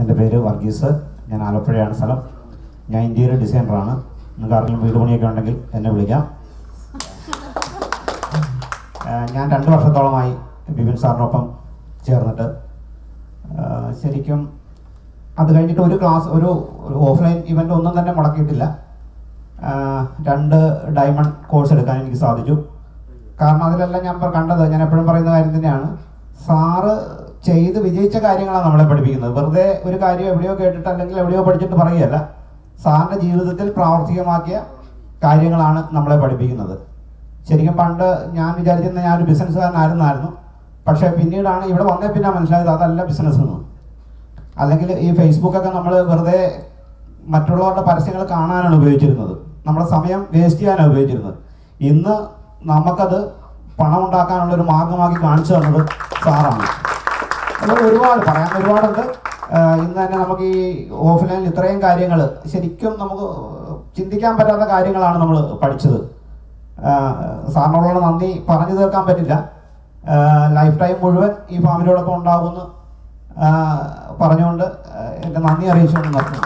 എന്റെ പേര് വർഗീസ്. ഞാൻ ആലപ്പുഴയാണ് സ്ഥലം. ഞാൻ ഇന്ത്യയിലെ ഡിസൈനറാണ്. നിങ്ങൾക്ക് ആർക്കെങ്കിലും വീട് പണിയൊക്കെ ഉണ്ടെങ്കിൽ എന്നെ വിളിക്കാം. ഞാൻ രണ്ട് വർഷത്തോളമായി ബിപിൻ സാറിനൊപ്പം ചേർന്നിട്ട്. ശരിക്കും അത് കഴിഞ്ഞിട്ട് ഒരു ക്ലാസ് ഒരു ഓഫ്ലൈൻ ഇവന്റ് ഒന്നും തന്നെ മുടക്കിയിട്ടില്ല. രണ്ട് ഡയമണ്ട് കോഴ്സ് എടുക്കാൻ എനിക്ക് സാധിച്ചു. കാരണം അതിലെല്ലാം ഞാൻ കണ്ടത്. ഞാൻ എപ്പോഴും പറയുന്ന കാര്യം തന്നെയാണ്. സാറ് ചെയ്ത് വിജയിച്ച കാര്യങ്ങളാണ് നമ്മളെ പഠിപ്പിക്കുന്നത്. വെറുതെ ഒരു കാര്യം എവിടെയോ കേട്ടിട്ട് അല്ലെങ്കിൽ എവിടെയോ പഠിച്ചിട്ട് പറയുകയല്ല. സാറിന്റെ ജീവിതത്തിൽ പ്രാവർത്തികമാക്കിയ കാര്യങ്ങളാണ് നമ്മളെ പഠിപ്പിക്കുന്നത്. ശരിക്കും പണ്ട് ഞാൻ വിചാരിച്ചിരുന്ന ഒരു ബിസിനസ്സുകാരനായിരുന്നായിരുന്നു. പക്ഷേ പിന്നീടാണ് ഇവിടെ വന്നേ പിന്നെ മനസ്സിലായത് അതല്ല ബിസിനസ് എന്ന്. അല്ലെങ്കിൽ ഈ ഫേസ്ബുക്കൊക്കെ നമ്മൾ വെറുതെ മറ്റുള്ളവരുടെ പരസ്യങ്ങൾ കാണാനാണ് ഉപയോഗിച്ചിരുന്നത്. നമ്മുടെ സമയം വേസ്റ്റ് ചെയ്യാനാണ് ഉപയോഗിച്ചിരുന്നത്. ഇന്ന് നമുക്കത് പണം ഉണ്ടാക്കാനുള്ള ഒരു മാർഗമാക്കി കാണിച്ചു തന്നത് സാറാണ്. അത് ഒരുപാട് പറയാൻ ഒരുപാടുണ്ട്. ഇന്ന് തന്നെ നമുക്ക് ഈ ഓഫ്ലൈനിൽ ഇത്രയും കാര്യങ്ങൾ ശരിക്കും നമുക്ക് ചിന്തിക്കാൻ പറ്റാത്ത കാര്യങ്ങളാണ് നമ്മൾ പഠിച്ചത്. സാറിനോടുള്ള നന്ദി പറഞ്ഞു തീർക്കാൻ പറ്റില്ല. ലൈഫ് ടൈം മുഴുവൻ ഈ ഫാമിലിയോടൊപ്പം ഉണ്ടാകുമെന്ന് പറഞ്ഞുകൊണ്ട് എന്റെ നന്ദി അറിയിച്ചുകൊണ്ട് നിർത്തുന്നു.